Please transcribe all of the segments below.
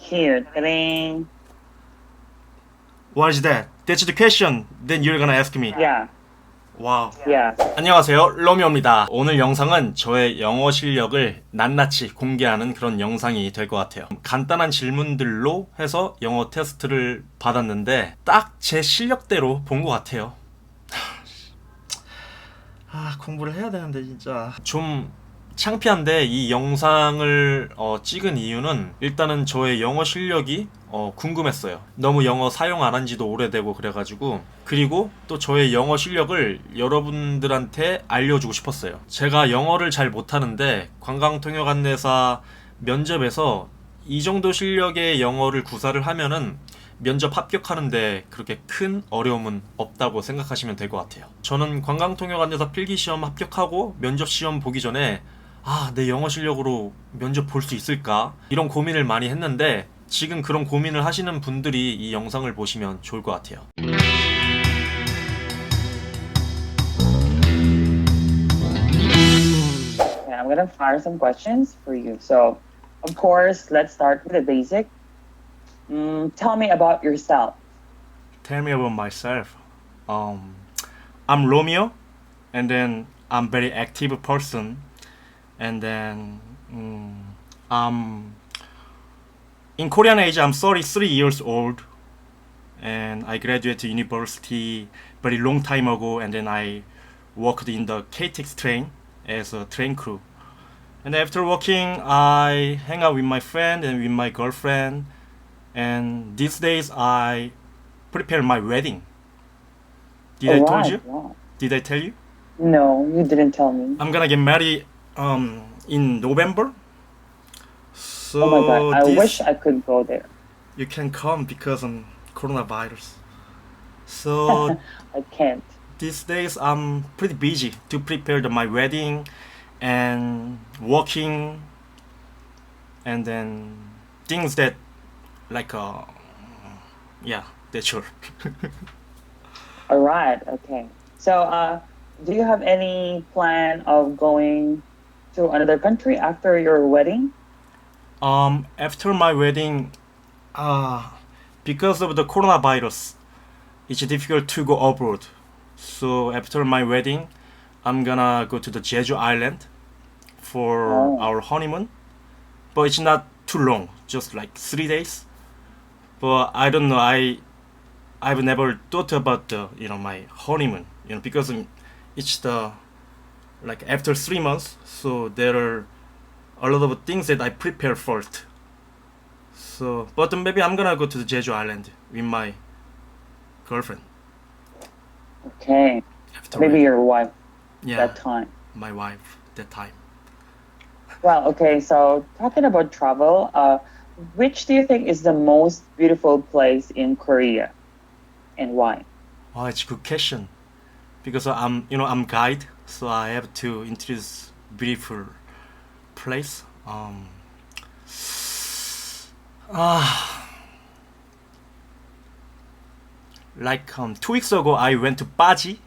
Here, ring. What is that? That's the question. Then you're gonna ask me. Yeah, 와우. yeah. 안녕하세요. 로미오입니다. 오늘 영상은 저의 영어 실력을 낱낱이 공개하는 그런 영상이 될 것 같아요. 간단한 질문들로 해서 영어 테스트를 받았는데 딱 제 실력대로 본 것 같아요. 아, 공부를 해야 되는데 진짜 좀 창피한데 이 영상을 어, 찍은 이유는 일단은 저의 영어 실력이 어, 궁금했어요. 너무 영어 사용 안 한 지도 오래되고 그래가지고 그리고 또 저의 영어 실력을 여러분들한테 알려주고 싶었어요. 제가 영어를 잘 못하는데 관광통역 안내사 면접에서 이 정도 실력의 영어를 구사를 하면은 면접 합격하는데 그렇게 큰 어려움은 없다고 생각하시면 될 것 같아요. 저는 관광통역 안내사 필기 시험 합격하고 면접 시험 보기 전에 아, 내 영어 실력으로 면접 볼 수 있을까? 이런 고민을 많이 했는데 지금 그런 고민을 하시는 분들이 이 영상을 보시면 좋을 것 같아요. Okay, I'm gonna fire some questions for you. So, of course, let's start with the basic. Mm, tell me about yourself. Tell me about myself. Um, I'm Romeo, and then I'm very active person, and then mm, I'm in Korean age. I'm 33 years old, and I graduated university very long time ago, and then I worked in the KTX train as a train crew. And after working, I hang out with my friend and with my girlfriend. And these days, I prepare my wedding. Did I told you? Did I tell you? No, you didn't tell me. I'm gonna get married um in November. So oh my god, I this- wish I could go there. you can come because of coronavirus. So I can't. these days I'm pretty busy to prepare the, my wedding and working and then things that like uh yeah that's all. All right, okay. So, uh, do you have any plan of going to another country after your wedding? Um, after my wedding, uh, because of the coronavirus, it's difficult to go abroad. So after my wedding, I'm gonna go to the Jeju Island for Oh. our honeymoon. But it's not too long, just like three days. But I don't know. I I've never thought about the you know my honeymoon. You know because it's the like after three months, so there are a lot of things that I prepare first. So, but maybe I'm gonna go to the Jeju Island with my girlfriend. Okay, After maybe your wife yeah, that time. my wife that time. Well, okay, so talking about travel, uh, which do you think is the most beautiful place in Korea and why? Oh, it's a good question because I'm you know I'm guide, so I have to introduce beautiful place. Um, ah, like um two weeks ago I went to Baji.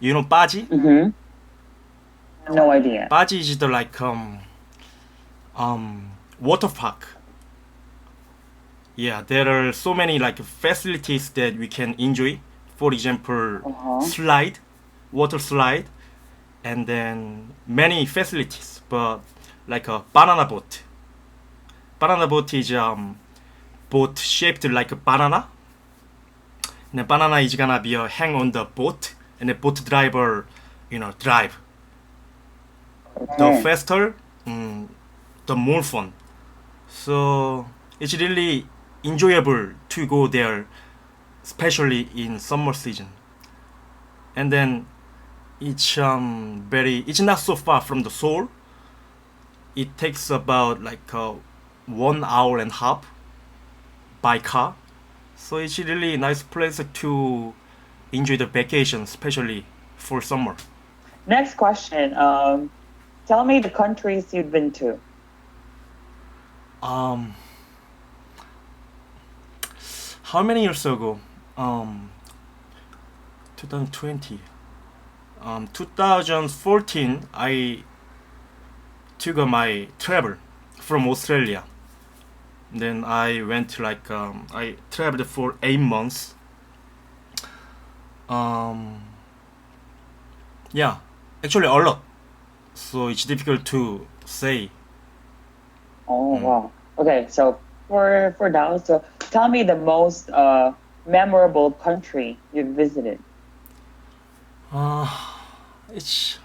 You know Baji? Mm-hmm. No idea. Baji is the like um um water park. Yeah, there are so many like facilities that we can enjoy. For example, Uh-huh. slide, water slide, and then many facilities. But like a banana boat. Banana boat is um boat shaped like a banana. And the banana is gonna be uh, hang on the boat, and the boat driver, you know, drive the faster, mm, the more fun. So it's really enjoyable to go there, especially in summer season. And then it's um very it's not so far from the Seoul. It takes about like uh, one hour and a half by car. So it's really nice place to enjoy the vacation, especially for summer. Next question. Um, tell me the countries you've been to. um how many years ago um 2020 um 2014 i took uh, my travel from australia then I went like um, I traveled for eight months. Um, yeah, actually a lot. So it's difficult to say. Oh Mm. wow. Okay, so for for now so tell me the most uh, memorable country you've visited. Uh, it's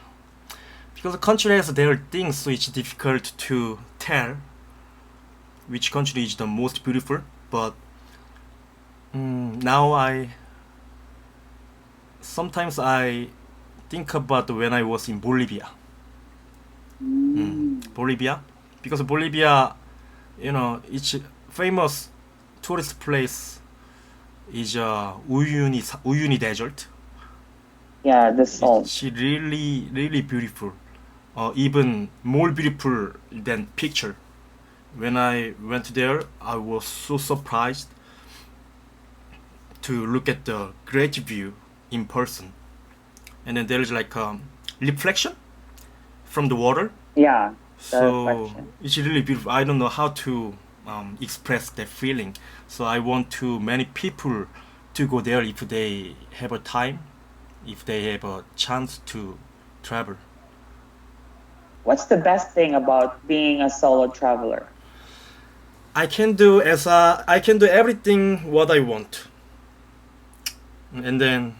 because the country has their things, so it's difficult to tell which country is the most beautiful. But mm, now I sometimes I think about when I was in Bolivia. Mm. Bolivia, because Bolivia, you know, its famous tourist place is uh, Uyuni Uyuni Desert. Yeah, the salt. It's really, really beautiful. Uh, even more beautiful than picture. When I went there, I was so surprised to look at the great view in person. And then there is like a reflection from the water. Yeah. The So reflection. it's really beautiful. I don't know how to um, express that feeling. So I want to many people to go there if they have a time, if they have a chance to travel. What's the best thing about being a solo traveler? I can do as a, I can do everything what I want. And then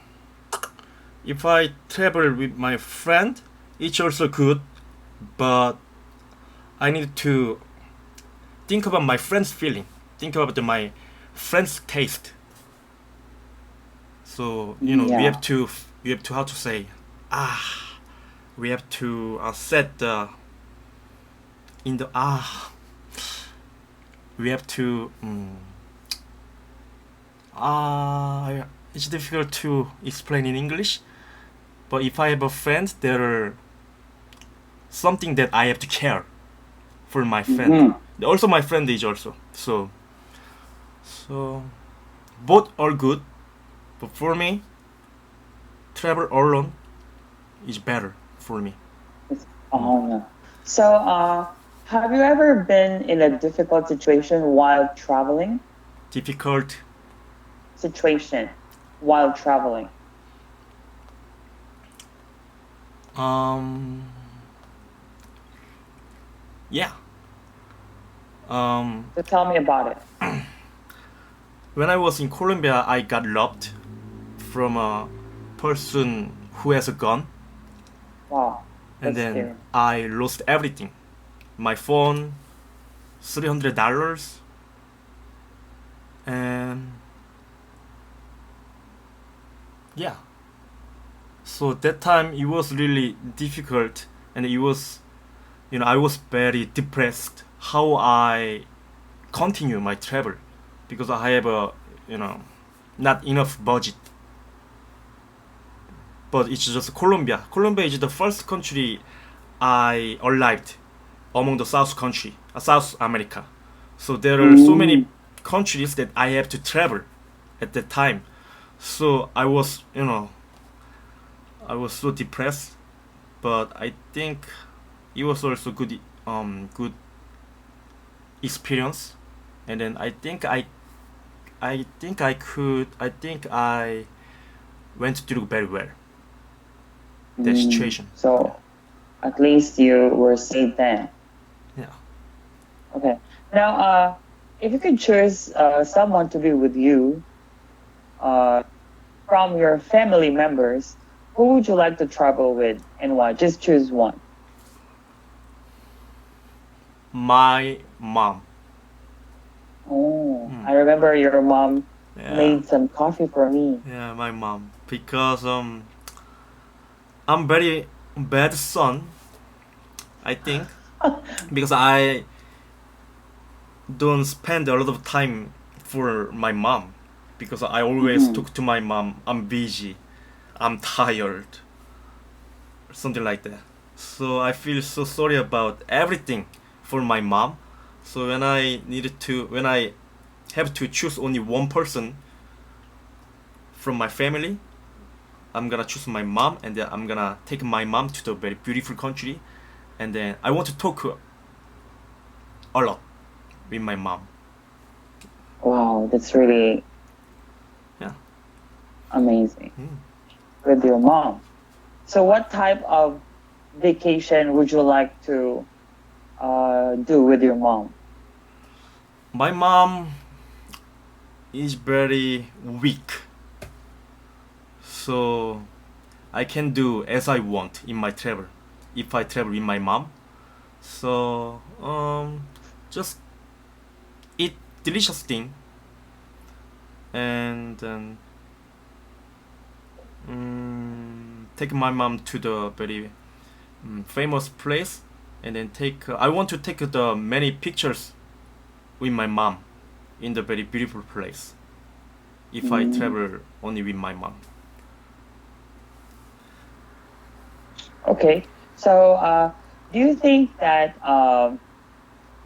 if I travel with my friend, it's also good, but I need to think about my friend's feeling, think about the, my friend's taste. So you know we have to we have to how to say ah we have to uh, set the in the ah we have to um, ah it's difficult to explain in English but if I have a friend there are something that I have to care for my friend Mhm. Also my friend is also so so both are good but for me travel alone is better for me Oh no. So, uh, have you ever been in a difficult situation while traveling? difficult Situation while traveling. um yeah um So tell me about it. when I was in Colombia, I got robbed from a person who has a gun, Wow. and then scary. I lost everything my phone, $300, and yeah. So that time it was really difficult, and it was, you know, I was very depressed how I continue my travel because I have a, you know, not enough budget. But it's just Colombia. Colombia is the first country I arrived among the South country, uh, South America. So there are so many countries that I have to travel at that time. So I was, you know, I was so depressed. But I think it was also good, um, good experience. And then I think I, I think I could, I think I went through very well the Mm, situation. So, at least you were safe then. Yeah. Okay. Now, uh, if you could choose uh, someone to be with you uh, from your family members, who would you like to travel with and why? Just choose one. My mom. Oh, Hmm. I remember your mom Yeah. made some coffee for me. Yeah, my mom. Because um, I'm very bad son. I think because I don't spend a lot of time for my mom because I always Mhm. talk to my mom. I'm busy. I'm tired. Something like that. So I feel so sorry about everything for my mom. So when I needed to, when I have to choose only one person from my family, I'm gonna choose my mom, and then I'm gonna take my mom to the very beautiful country, and then I want to talk a lot with my mom. Wow, that's really Yeah. amazing. Mm. With your mom. So, what type of vacation would you like to uh, do with your mom? My mom is very weak. So I can do as I want in my travel if I travel with my mom. So um just eat delicious thing and then um, take my mom to the very um, famous place and then take uh, I want to take the many pictures with my mom in the very beautiful place if I Mm. travel only with my mom. Okay. So, uh, do you think that um,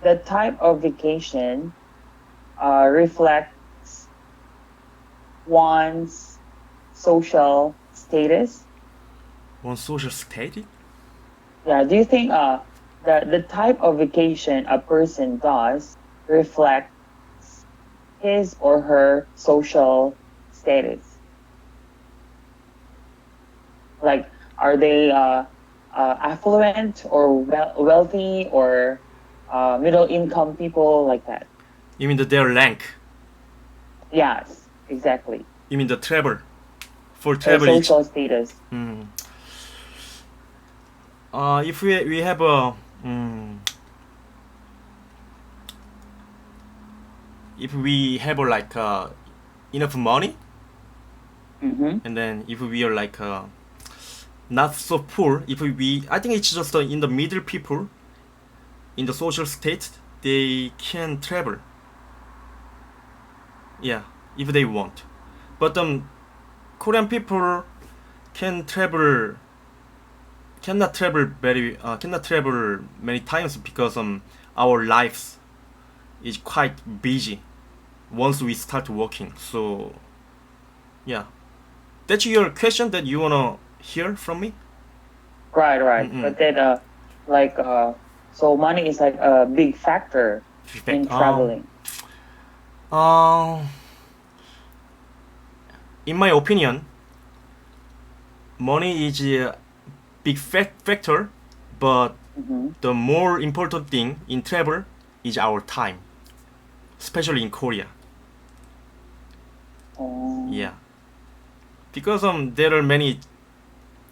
the type of vacation uh, reflects one's social status? On social status? Yeah. Do you think uh, the the type of vacation a person does reflects his or her social status? Like, are they uh, uh, affluent or wealthy or uh, middle income people like that? You mean the their rank? Yes, exactly. You mean the travel? For travel, social status. mm. uh, if we we have a mm, if we have like uh, enough money Mm-hmm. and then if we are like uh, not so poor if we i think it's just uh, in the middle people in the social state they can travel. Yeah if they want. But um korean people can travel cannot travel very uh, cannot travel many times because um our lives is quite busy once we start working so yeah that's your question that you wanna hear from me? Right, right. Mm-mm. But then, uh, like, uh, so money is like a big factor in Um, traveling. Uh, in my opinion, money is a big fac- factor, but hmm the more important thing in travel is our time, especially in Korea. Oh. Yeah, because um there are many,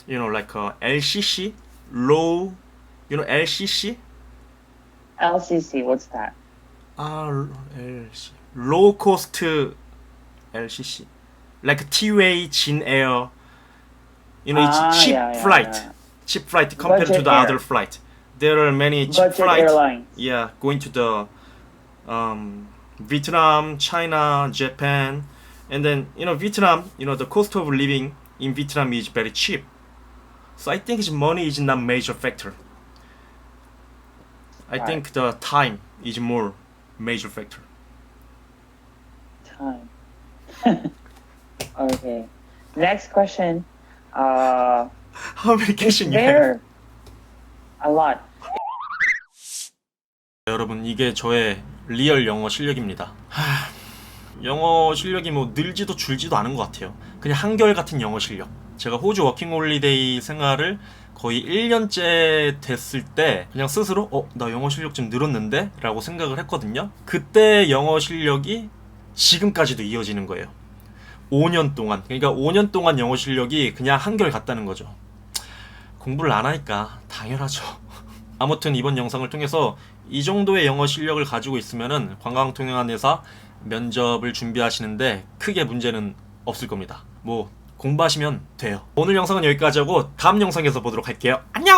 you know, like uh, LCC, low, you know LCC, LCC, what's that? R LC low cost LCC like T-way, Jin Air. You know, it's Ah, cheap yeah, yeah, flight, yeah. Cheap flight compared to the air. other flight. There are many cheap Budget flights. airlines. Yeah, going to the um, Vietnam, China, Japan, and then you know Vietnam. You know the cost of living in Vietnam is very cheap. So I think money is not major factor. I Right. think the time is more major factor. Time. okay. Next question. Uh, How many is question you have? there a lot? 여러분 이게 저의 리얼 영어 실력입니다. 하, 영어 실력이 뭐 늘지도 줄지도 않은 것 같아요. 그냥 한결 같은 영어 실력. 제가 호주 워킹홀리데이 생활을 거의 1년째 됐을 때 그냥 스스로 어, 나 영어 실력 좀 늘었는데? 라고 생각을 했거든요. 그때 영어 실력이 지금까지도 이어지는 거예요. 5년 동안. 그러니까 5년 동안 영어 실력이 그냥 한결 같다는 거죠. 공부를 안 하니까 당연하죠. 아무튼 이번 영상을 통해서 이 정도의 영어 실력을 가지고 있으면은 관광통행안에서 면접을 준비하시는데 크게 문제는 없을 겁니다. 뭐 공부하시면 돼요. 오늘 영상은 여기까지 하고 다음 영상에서 보도록 할게요. 안녕!